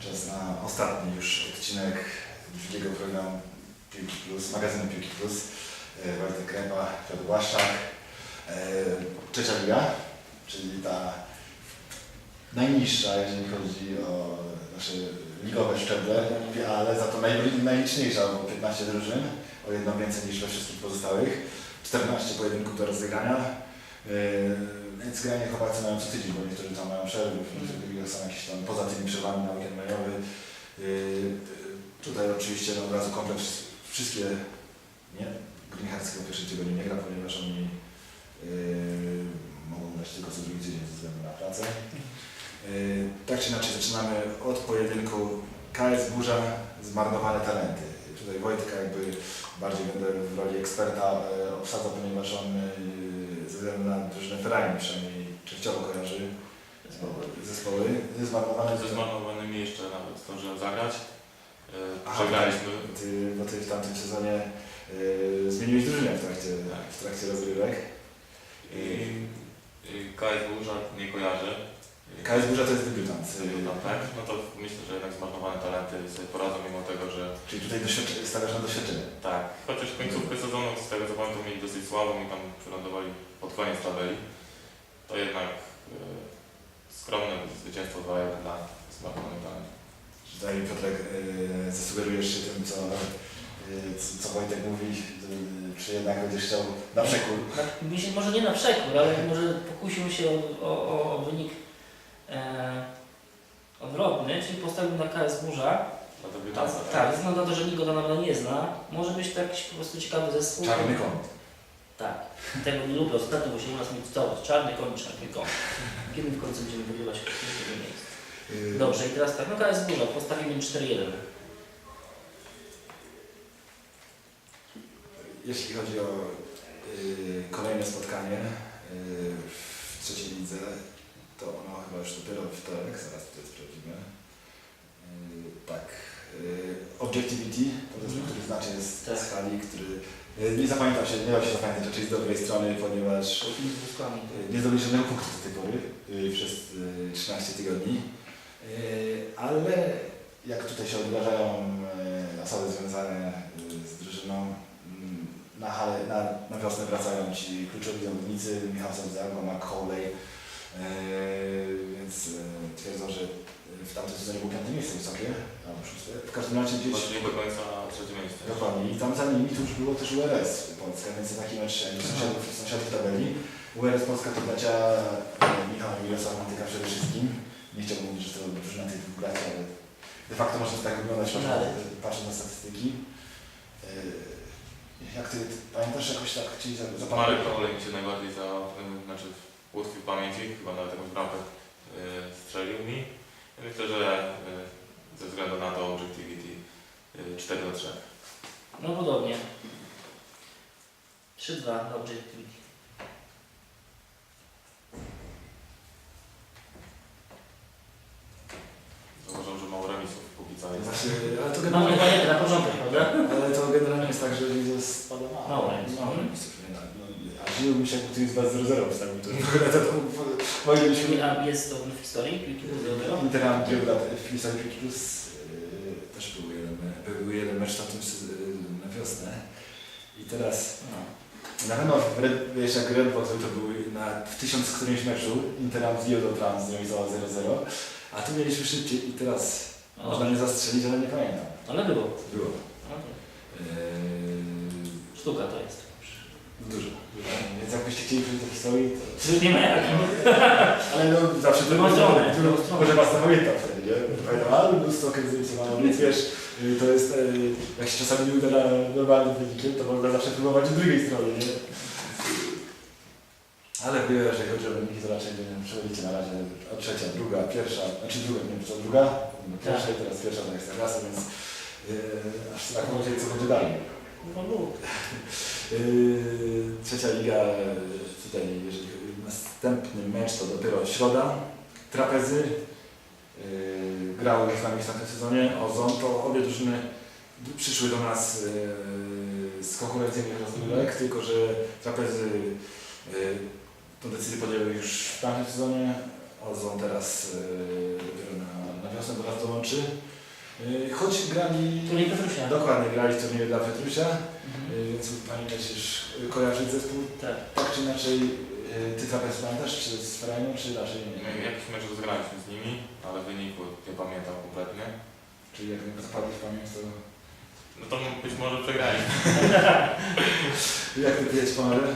Czas na ostatni już odcinek drugiego programu Piłki Plus, magazynu Piłki Plus. E, Wojtek Krępa, Piotr Błaszczak. E, Trzecia liga, czyli ta najniższa, jeżeli chodzi o nasze ligowe szczeble, ale za to naj, najliczniejsza, bo 15 drużyn, o jedno więcej niż we wszystkich pozostałych. 14 pojedynków do rozegrania. Więc granie chłopacy mają co tydzień, bo niektórzy tam mają przerwy, ligach są jakieś tam poza tymi przerwami na weekend majowy. Yy, Tutaj oczywiście no, od razu komplet wszy- wszystkie, nie, Greenhardzki w pierwszym tygodniu nie gra, ponieważ oni yy, mogą grać tylko co drugi tydzień ze względu na pracę. Yy, Tak czy inaczej zaczynamy od pojedynku KS Burza Zmarnowane Talenty. Tutaj Wojtka jakby bardziej będę w roli eksperta e, obsadzał, ponieważ on względu na drużynę Ferrari przynajmniej częściowo kojarzy zespoły. Zmarnowane Ze zmarnowanymi jeszcze nawet zdążyłem zagrać. E, Aha, Przegraliśmy. Ty, bo ty w tamtym sezonie e, zmieniłeś drużynę w trakcie, Tak. w trakcie rozgrywek. I i nie kojarzę. KS Burza to jest debiutant. No tak, no to myślę, że jednak zmarnowane talenty sobie poradzą mimo tego, że Czyli tutaj stawiasz na doświadczenie. tak, chociaż końcówkę sezonu z tego co pamiętam mieli dosyć słabą i tam wylądowali pod koniec tabeli, to jednak e, skromne zwycięstwo 2 dla zmarnowanych talentów. Tutaj Piotrek e, zasugerujesz się tym, co, e, co- Wojtek mówi, czy jednak będziesz chciał na przekór. Na- się- Może nie na przekór, ale może pokusił się o, o, o wynik odwrotny, czyli postawił na KS Burza. Dla A, debiutanta, tak, ze względu na to, że nikt go naprawdę nie zna, może być to jakiś po prostu ciekawy zespół. Czarny koń. Tak. Tego nie lubię. Ostatnio właśnie u nas mi całość. Czarny koń, czarny koń. Kiedy w końcu będziemy wygrywać w tym miejscu? E, Dobrze, i teraz tak, no KS Burza, postawimy 4-1. Jeśli chodzi o y, kolejne spotkanie y, w trzeciej lidze, to ono chyba już dopiero we wtorek, zaraz tutaj sprawdzimy. Y, tak. Y, Objectivity, to zespół, który znaczy jest Tak. z hali, który y, nie zapamiętał się, nie dał się zapamiętać raczej z dobrej strony, ponieważ nie zdobyli żadnego punktu do tej pory przez y, 13 tygodni. Ale jak tutaj się odgrażają osoby związane z drużyną, mm, na, hale, na, na wiosnę wracają ci kluczowi zawodnicy, Michał Sądzago, Mark więc y, twierdzą, że w tamtym sezonie było piąte miejsce wysokie, albo szóste. W każdym razie gdzieś Chodzili do końca trzecie miejsce. Dokładnie. I tam za nimi to już było też URS Polska, więc taki mecz e, sąsiadów, sąsiadów tabeli. URS Polska to bracia e, Michał i Mirosław Mantyka przede wszystkim. Nie chciałbym mówić, że to drużyna tych dwóch braci, ale de facto może to tak wyglądać, patrząc, Ale. patrząc na statystyki. E, Jak ty pamiętasz jakoś tak ci za- Marek mi się najbardziej za, znaczy utkwił w pamięci, chyba nawet jakąś bramkę y, strzelił mi. Myślę, że y, ze względu na to Objectivity y, 4 do 3. No podobnie. 3-2 na Objectivity. Zauważyłem, że mało remisów póki co jest. Właśnie, ale to No generalnie, chyba jeden na porządek, prawda? ale to generalnie jest tak, że jest spada mało. Mało remisów. Mało remisów, nie tak. No, a żyłbym się, jakby tu jest 2-0-0 wstawił, to to, to moglibyśmy... A jest to w historii piłki wózkowej? Interam w Pisali Plus yy, też był jeden, był jeden mecz na, tym, na wiosnę. I teraz No. na pewno wiesz, jak Red Bull to był na, w tysiąc którymś meczu Interam z Giodo Trans zremisował 0-0, a tu mieliśmy szybciej i teraz O, można mnie zastrzelić, ale nie pamiętam. ale było. Było. No, Yy, Sztuka to jest. Dużo. dużo. Więc jakbyście chcieli przyjść do historii, to... Nie ma jak. Ale no zawsze to- stronę. Może was to pamiętam wtedy, nie? Pamiętam, ale mnóstwo okazji zrealizowało, więc wiesz, y, to jest, y, jak się czasami nie uda na normalnym wynikiem, to można zawsze próbować z drugiej strony, nie? Ale wiem, że chodzi o wyniki, to raczej nie wiem, przechodzicie na razie od trzecia, druga, pierwsza, znaczy druga, nie wiem, co druga, pierwsza i teraz pierwsza to jest klasa, więc yy, aż tak może co będzie dalej. No Trzecia liga, tutaj jeżeli następny mecz to dopiero środa, trapezy, yy, grały już na miejscach w tym sezonie, Ozon, to obie drużyny przyszły do nas yy, z konkurencyjnych rozgrywek, tylko że trapezy tą decyzję podjęły już w tamtym sezonie, Ozon teraz dopiero na, na wiosnę do nas dołączy. Yy, choć grali... Turniej Petrusia. Dokładnie, grali w turnieju dla Petrusia, Mhm. yy, więc Pani też kojarzyć zespół Tak. tak czy inaczej. Yy, ty trapez pamiętasz, czy z Frajną, czy raczej nie? No Jakiś mecz rozgraliśmy z nimi, ale wyniku nie pamiętam kompletnie. Czyli jak nie zapadł w pamięć, to... No to być może przegrali. Jak ty wiedzieć panowie?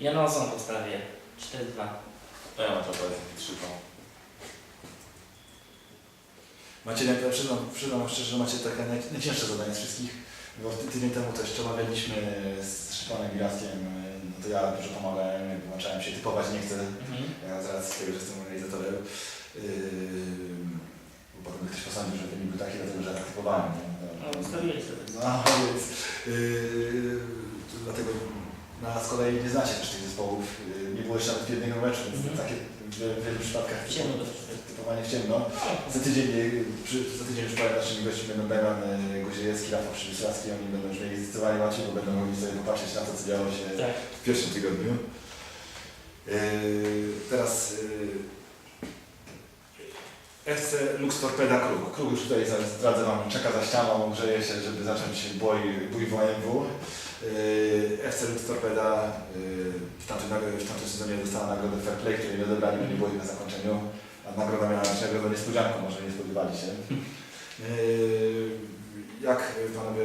Ja na Ozon postawię. 4-2. To ja na to powiedzmy 3 Macie, ja przyznam, przyznam szczerze, że macie takie naj, najcięższe zadanie z wszystkich, bo ty- tydzień temu też przemawialiśmy z Szypanem Giraskiem, no to ja dużo pomagałem, jakby włączałem się typować, nie chcę, Mhm. ja z racji tego, że jestem organizatorem, yy, bo potem ktoś posądził, że wynik był taki, dlatego że ja tak typowałem? No, ustawiłeś sobie. No, więc yy, dlatego na z kolei nie znacie też tych zespołów, yy, nie było jeszcze nawet jednego meczu, więc Mhm. takie w, w wielu przypadkach W ciemno typowanie- w ciemno. Za tydzień, yy, przy, za tydzień już powiem, naszymi gośćmi będą Damian yy, Guziejewski, Rafał Przemysławski, oni będą już mieli zdecydowanie łatwiej, bo będą mogli sobie popatrzeć na to, co działo się Tak. w pierwszym tygodniu. Yy, teraz yy, FC Lux Torpeda Kruk. Kruk już tutaj zdradzę Wam, czeka za ścianą, grzeje się, żeby zacząć bój, bój WMW. Yy, FC Lux Torpeda yy, w, tamtym, nag- w tamtym sezonie dostała nagrodę Fair Play, której nie odebrali, bo nie było ich na zakończeniu. A nagroda miała być nagrodą niespodzianką, może nie spodziewali się. Yy, jak Panowie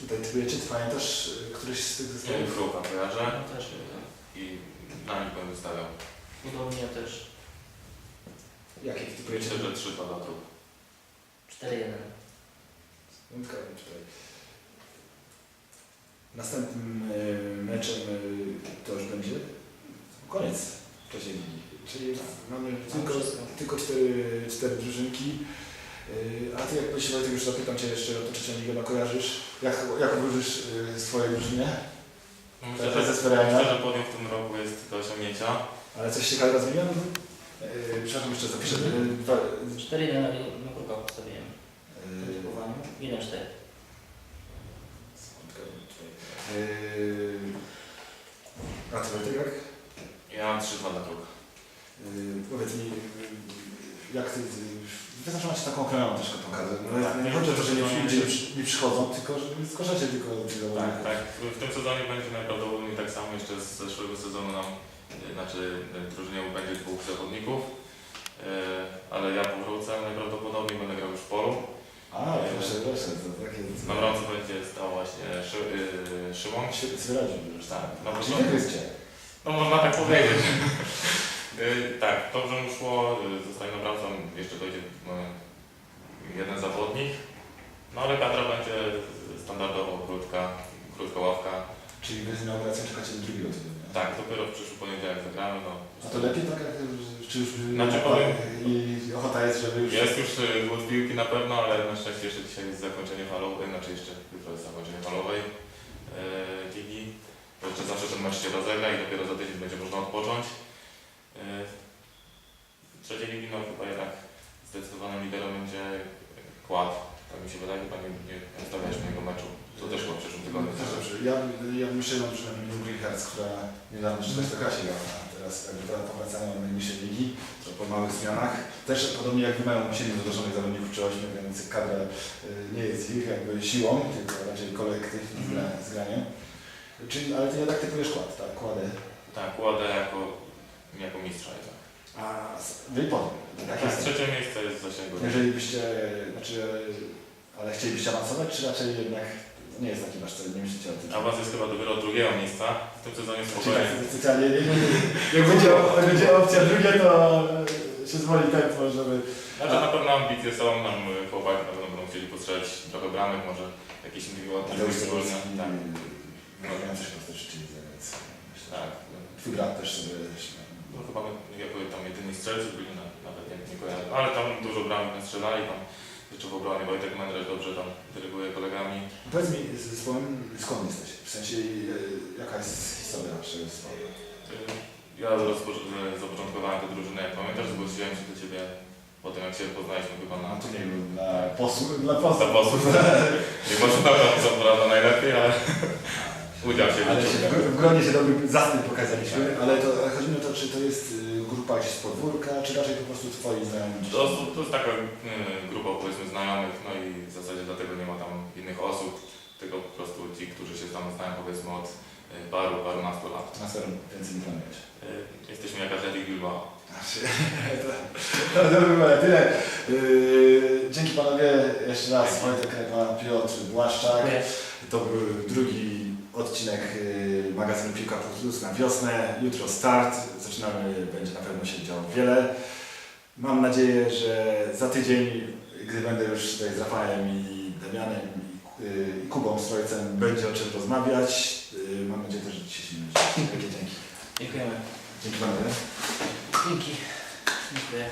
tutaj typujecie? Ty pamiętasz któryś z tych Nie zespołów? Kruka kojarzę No też. i na nich będę stawiał. Podobnie ja też. Jakie typujecie? Myślę, że 3 dla Kruk. 4-1. Piątka, tutaj. Następnym e, meczem e, to już będzie koniec trzeciej ligi. Czyli mamy tylko, tylko cztery, cztery drużynki. E, A ty jak myślisz, Wojtek, już zapytam Cię jeszcze o to trzecią ligę, no kojarzysz? Jak, jak wróżysz e, swoje drużynie? To Myślę, jest że, myślę, że podium w tym roku jest do osiągnięcia. Ale coś ciekawego zmieniło? E, Przepraszam, jeszcze zapiszę. e, dwa- 4-1 na, na Kruka postawiłem. W typowaniu. 1-4. sekundkę, tutaj. E, A ty Wojtek, jak? Ja mam 3 dla Kruk. Yy, powiedz mi, yy, jak ty, wy zawsze macie taką troszkę tą kadrę. No, Tak. nie chodzi o to, że nie, ludzie nie, przy- nie przychodzą, tylko że zgłaszacie tylko tych Tak, tak. W tym sezonie będzie najprawdopodobniej tak samo jeszcze z zeszłego sezonu nam, y, znaczy y, drużynie będzie dwóch zawodników, Y, ale ja powrócę najprawdopodobniej, będę grał już w polu. A, proszę, proszę, to takie... Na bramce będzie stał właśnie Szy, y, Szymon. Sobie radził, że Tak, no bo Czyli wygryzcie. No można tak powiedzieć. Y, tak, dobrze mu szło, y, zostaje na bramce, jeszcze dojdzie y, jeden zawodnik. No ale kadra będzie standardowo krótka, krótka ławka. Czyli wy z inauguracją czekacie do drugiego tygodnia. Tak, dopiero w przyszły poniedziałek zagramy. No. A to lepiej tak, jak, czy już Znaczy, powiem- i ochota jest, żeby już... Jest już y, głód piłki na pewno, ale na szczęście jeszcze dzisiaj jest zakończenie falowej, znaczy jeszcze jutro jest zakończenie falowej yy, ligi. To jeszcze zawsze ten mecz się rozegra i dopiero za tydzień będzie można odpocząć. Yy, trzeciej ligi no chyba jednak zdecydowanym liderem będzie Kład. Tak mi się wydaje, chyba nie, nie stawialiśmy jego meczu. To też było w przyszłym tygodniu. Dobrze. Ja, ja myślę, że przynajmniej Green Hearts, która niedawno w klasie grała, a teraz jakby teraz powracają do najniższej ligi, to po małych zmianach. Też podobnie jak wy mają musieli zadoszonych zawodników czy ośmiu, więc kadra y, nie jest ich jakby siłą, tylko raczej kolektyw zgra, zgranie. Czyli, ale ty jednak typujesz kład, tak? Kładę. Tak, Kładę jako, jako mistrza jednak. A s- wy potem. Tak Tak, jest. trzecie miejsce jest zasięgu. Jeżeli byście, znaczy, ale chcielibyście awansować, czy raczej jednak nie jest taki wasz cel, nie myślicie o tym? Awans jest chyba dopiero od drugiego miejsca. W tym sezonie Czyli spokojnie. tak specjalnie, nie, nie. Jak będzie, jak będzie opcja druga, to się zwoli tempo, żeby... Znaczy na pewno ambicje są, nam y, chłopaki na pewno będą chcieli postrzelić trochę bramek, może jakieś indywidualne. Cebulski, Tak, rozmawiam coś prostu czyli więc myślę, tak. Twój brat też sobie... No chyba my, jako tam jedyni strzelcy byli, na, nawet nie, nie kojarzę. No, ale tam dużo bramek strzelali, tam jeszcze w obronie Wojtek Mendresz dobrze tam dyryguje kolegami. Powiedz mi z zespołem, skąd jesteś? W sensie, e, jaka jest historia naszego zespołu? Y, Ja zapoczątkowałem tę drużynę, jak pamiętasz, zgłosiłem się do Ciebie po tym, jak się poznaliśmy chyba na... Na turnieju, dla posłów, dla posłów. Dla posłów. Nie na to co prawda najlepiej, ale... udział się Ale się, w gronie się dobry zastęp pokazaliśmy, ale to ale chodzi mi o to, czy to jest y, grupa gdzieś z podwórka, czy raczej po prostu twoi znajomi? gdzieś? To, to jest taka y, grupa powiedzmy znajomych, no i w zasadzie dlatego nie ma tam innych osób, tylko po prostu ci, którzy się tam znają powiedzmy od y, paru, parunastu lat. Transferu więcej nie planujesz. Y, Jesteśmy jak Athletic Bilbao. To, to by było tyle. Yy, dzięki panowie jeszcze raz Wojtek Krepa, Piotr Błaszczak. To był drugi odcinek y, magazynu Piłka Plus na wiosnę. Jutro start, zaczynamy, będzie na pewno się działo wiele. Mam nadzieję, że za tydzień, gdy będę już tutaj z Rafałem i Damianem i y, Kubą Strojcem, będzie o czym rozmawiać. Y, mam nadzieję też, że dzisiaj się Wielkie dzięki. Dziękujemy. Dzięki panowie. Dzięki. Dziękuję.